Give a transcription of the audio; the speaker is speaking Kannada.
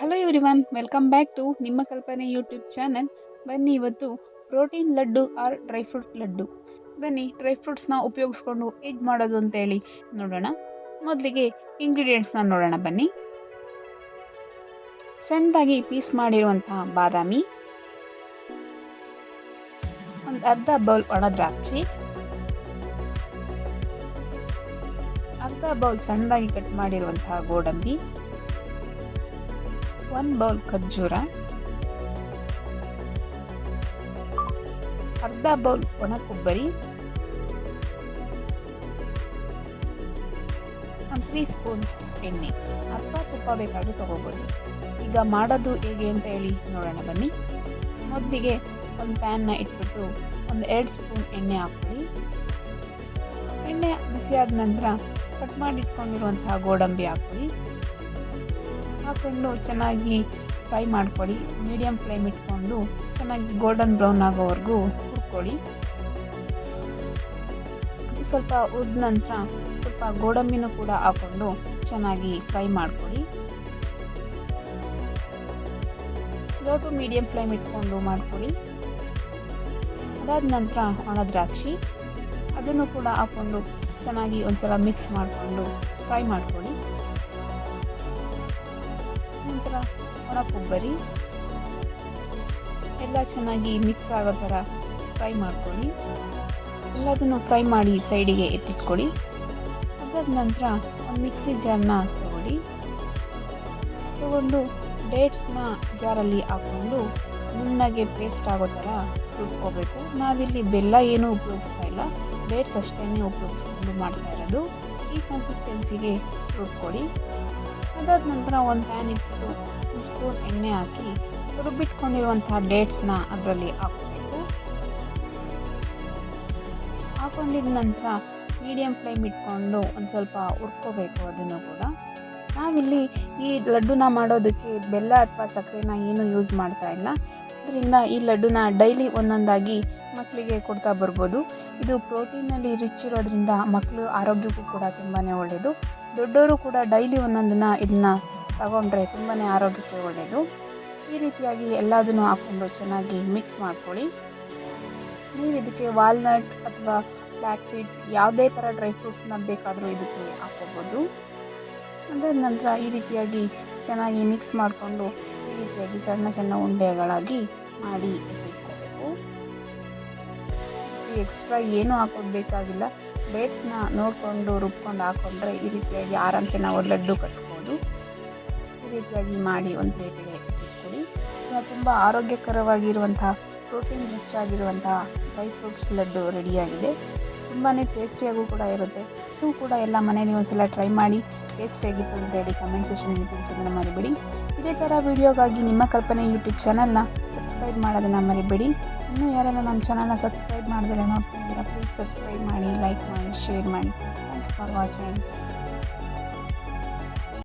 Hello everyone welcome back to ನಿಮ್ಮ ಕಲ್ಪನೆ ಯೂಟ್ಯೂಬ್ ಚಾನಲ್ ಬನ್ನಿ ಇವತ್ತು protein laddu or dry fruit laddu. ಬನ್ನಿ ಡ್ರೈ ಫ್ರೂಟ್ಸ್ನ ಉಪಯೋಗಿಸ್ಕೊಂಡು ಹೇಗೆ ಮಾಡೋದು ಅಂತೇಳಿ ನೋಡೋಣ. ಮೊದಲಿಗೆ ಇಂಗ್ರೀಡಿಯೆಂಟ್ಸ್ನ ನೋಡೋಣ ಬನ್ನಿ. ಸಣ್ಣದಾಗಿ ಪೀಸ್ ಮಾಡಿರುವಂತಹ ಬಾದಾಮಿ. ಒಂದು ಅರ್ಧ ಬೌಲ್ ಒಣದ್ರಾಕ್ಷಿ ಅರ್ಧ ಬೌಲ್ ಸಣ್ಣದಾಗಿ ಕಟ್ ಮಾಡಿರುವಂತಹ ಗೋಡಂಬಿ. ಒಂದು ಬೌಲ್ ಖರ್ಜೂರ. ಅರ್ಧ ಬೌಲ್ ಒಣ ಕೊಬ್ಬರಿ. ತ್ರೀ ಸ್ಪೂನ್ಸ್ ಎಣ್ಣೆ. ಅಥವಾ ತುಪ್ಪ ಬೇಕಾದ್ರೂ ತಗೋಬೋದು. ಈಗ ಮಾಡೋದು ಹೇಗೆ ಅಂತ ಹೇಳಿ ನೋಡೋಣ, ಬನ್ನಿ. ಮೊದಲಿಗೆ ಒಂದು ಪ್ಯಾನ್ನ ಇಟ್ಬಿಟ್ಟು ಒಂದು ಎರಡು ಸ್ಪೂನ್ ಎಣ್ಣೆ ಹಾಕ್ಕೊಳ್ಳಿ ಎಣ್ಣೆ ಬಿಸಿಯಾದ ನಂತರ ಕಟ್ ಮಾಡಿ ಇಟ್ಕೊಂಡಿರುವಂತಹ ಗೋಡಂಬಿ ಹಾಕ್ಕೊಳ್ಳಿ ಹಾಕೊಂಡು ಚೆನ್ನಾಗಿ ಫ್ರೈ ಮಾಡ್ಕೊಳ್ಳಿ. ಮೀಡಿಯಂ ಫ್ಲೇಮ್ ಇಟ್ಕೊಂಡು ಚೆನ್ನಾಗಿ ಗೋಲ್ಡನ್ ಬ್ರೌನ್ ಆಗೋವರೆಗೂ ಹುರ್ಕೊಳ್ಳಿ. ಸ್ವಲ್ಪ ಉದ್ದ ನಂತರ ಸ್ವಲ್ಪ ಗೋಡಂಬಿನೂ ಕೂಡ ಹಾಕೊಂಡು ಚೆನ್ನಾಗಿ ಫ್ರೈ ಮಾಡ್ಕೊಳ್ಳಿ. ಲೋ ಟು ಮೀಡಿಯಂ ಫ್ಲೇಮ್ ಇಟ್ಕೊಂಡು ಮಾಡ್ಕೊಳ್ಳಿ. ಅದಾದ ನಂತರ ಒಣ ದ್ರಾಕ್ಷಿ, ಅದನ್ನು ಕೂಡ ಹಾಕ್ಕೊಂಡು ಚೆನ್ನಾಗಿ ಒಂದ್ಸಲ ಮಿಕ್ಸ್ ಮಾಡಿಕೊಂಡು ಫ್ರೈ ಮಾಡ್ಕೊಳ್ಳಿ. ನಂತರ ಒಣ ಕೊಬ್ಬರಿ. ಎಲ್ಲ ಚೆನ್ನಾಗಿ ಮಿಕ್ಸ್ ಆಗೋ ಥರ ಫ್ರೈ ಮಾಡ್ಕೊಳ್ಳಿ. ಎಲ್ಲದನ್ನು ಫ್ರೈ ಮಾಡಿ ಸೈಡಿಗೆ ಎತ್ತಿಟ್ಕೊಳ್ಳಿ. ಅದಾದ ನಂತರ ಒಂದು ಮಿಕ್ಸಿ ಜಾರನ್ನ ತಗೊಳ್ಳಿ. ತಗೊಂಡು ಡೇಟ್ಸ್ನ ಜಾರಲ್ಲಿ ಹಾಕ್ಕೊಂಡು ನುಣ್ಣಗೆ ಪೇಸ್ಟ್ ಆಗೋ ಥರ ರುಬ್ಕೋಬೇಕು ನಾವಿಲ್ಲಿ ಬೆಲ್ಲ ಏನೂ ಉಪಯೋಗಿಸ್ತಾ ಇಲ್ಲ. ಡೇಟ್ಸ್ ಅಷ್ಟೇ ಉಪಯೋಗಿಸ್ಕೊಂಡು ಮಾಡ್ತಾ ಇರೋದು. ಈ ಕನ್ಸಿಸ್ಟೆನ್ಸಿಗೆ ರುಬ್ಕೊಳ್ಳಿ ಅದಾದ ನಂತರ ಒಂದು ಪ್ಯಾನ್ ಇಟ್ಬಿಟ್ಟು ಒಂದು ಸ್ಪೂನ್ ಎಣ್ಣೆ ಹಾಕಿ ರುಬ್ಬಿಟ್ಕೊಂಡಿರುವಂತಹ ಡೇಟ್ಸ್ನ ಅದರಲ್ಲಿ ಹಾಕಬೇಕು. ಹಾಕೊಂಡಿದ ನಂತರ ಮೀಡಿಯಂ ಫ್ಲೇಮ್ ಇಟ್ಕೊಂಡು ಒಂದು ಸ್ವಲ್ಪ ಹುರ್ಕೋಬೇಕು ಅದನ್ನು ಕೂಡ. ನಾವಿಲ್ಲಿ ಈ ಲಡ್ಡುನ ಮಾಡೋದಕ್ಕೆ ಬೆಲ್ಲ ಅಥವಾ ಸಕ್ಕರೆನ ಏನು ಯೂಸ್ ಮಾಡ್ತಾ ಇಲ್ಲ. ಇದರಿಂದ ಈ ಲಡ್ಡುನ ಡೈಲಿ ಒಂದೊಂದಾಗಿ ಮಕ್ಕಳಿಗೆ ಕೊಡ್ತಾ ಬರ್ಬೋದು. ಇದು ಪ್ರೋಟೀನಲ್ಲಿ ರಿಚ್ ಇರೋದ್ರಿಂದ ಮಕ್ಕಳು ಆರೋಗ್ಯಕ್ಕೂ ಕೂಡ ತುಂಬಾ ಒಳ್ಳೆಯದು ದೊಡ್ಡವರು ಕೂಡ ಡೈಲಿ ಒಂದೊಂದನ್ನ ಇದನ್ನ ತಗೊಂಡ್ರೆ ತುಂಬಾ ಆರೋಗ್ಯಕ್ಕೆ ಒಳ್ಳೆಯದು ಈ ರೀತಿಯಾಗಿ ಎಲ್ಲದನ್ನು ಹಾಕ್ಕೊಂಡು ಚೆನ್ನಾಗಿ ಮಿಕ್ಸ್ ಮಾಡ್ಕೊಳ್ಳಿ. ನೀವು ಇದಕ್ಕೆ ವಾಲ್ನಟ್ ಅಥವಾ ಬ್ಲ್ಯಾಕ್ ಸೀಡ್ಸ್ ಯಾವುದೇ ಥರ ಡ್ರೈ ಫ್ರೂಟ್ಸ್ನ ಬೇಕಾದರೂ ಇದಕ್ಕೆ ಹಾಕೋಬೋದು ಅದಾದ ನಂತರ ಈ ರೀತಿಯಾಗಿ ಚೆನ್ನಾಗಿ ಮಿಕ್ಸ್ ಮಾಡಿಕೊಂಡು ಈ ರೀತಿಯಾಗಿ ಸಣ್ಣ ಸಣ್ಣ ಉಂಡೆಗಳಾಗಿ ಮಾಡಿ ಇಟ್ಕೋಬೇಕು. ಎಕ್ಸ್ಟ್ರಾ ಏನೂ ಹಾಕೋದು ಬೇಕಾಗಿಲ್ಲ. ಡೇಟ್ಸ್ನ ನೋಡಿಕೊಂಡು, ರುಬ್ಕೊಂಡು ಹಾಕ್ಕೊಂಡ್ರೆ ಈ ರೀತಿಯಾಗಿ ಆರಾಮ್ಸೆ ನಾವು ಲಡ್ಡು ಕಟ್ಬೋದು. ಈ ರೀತಿಯಾಗಿ ಮಾಡಿ ಒಂದು ಪ್ಲೇಟಿಗೆ ಇಟ್ಕೊಡಿ ತುಂಬ ಆರೋಗ್ಯಕರವಾಗಿರುವಂತಹ, ಪ್ರೋಟೀನ್ ರಿಚ್ ಆಗಿರುವಂತಹ ಡ್ರೈ ಫ್ರೂಟ್ಸ್ ಲಡ್ಡು ರೆಡಿಯಾಗಿದೆ. ತುಂಬಾ ಟೇಸ್ಟಿಯಾಗೂ ಕೂಡ ಇರುತ್ತೆ. ನೀವು ಕೂಡ ಎಲ್ಲ ಮನೇಲಿ ಒಂದ್ಸಲ ಟ್ರೈ ಮಾಡಿ ಟೇಸ್ಟ್ ಹೇಗಿತ್ತು ಅಂತ ಹೇಳಿ ಕಮೆಂಟ್ ಸೆಷನ್ಗೆ ತಿಳಿಸೋದನ್ನು ಮರಿಬೇಡಿ. ಇದೇ ಥರ ವೀಡಿಯೋಗಾಗಿ ನಿಮ್ಮ ಕಲ್ಪನೆ ಯೂಟ್ಯೂಬ್ ಚಾನಲ್ನ ಸಬ್ಸ್ಕ್ರೈಬ್ ಮಾಡೋದನ್ನು ಮರಿಬೇಡಿ. ಇನ್ನೂ ಯಾರೆಲ್ಲ ನಮ್ಮ ಚಾನಲ್ನ ಸಬ್ಸ್ಕ್ರೈಬ್ ಮಾಡಿದ್ರೆ ನೋಡ್ತಾ ಇದ್ದೀರಾ ಪ್ಲೀಸ್ ಸಬ್ಸ್ಕ್ರೈಬ್ ಮಾಡಿ ಲೈಕ್ ಮಾಡಿ ಶೇರ್ ಮಾಡಿ. Thanks for watching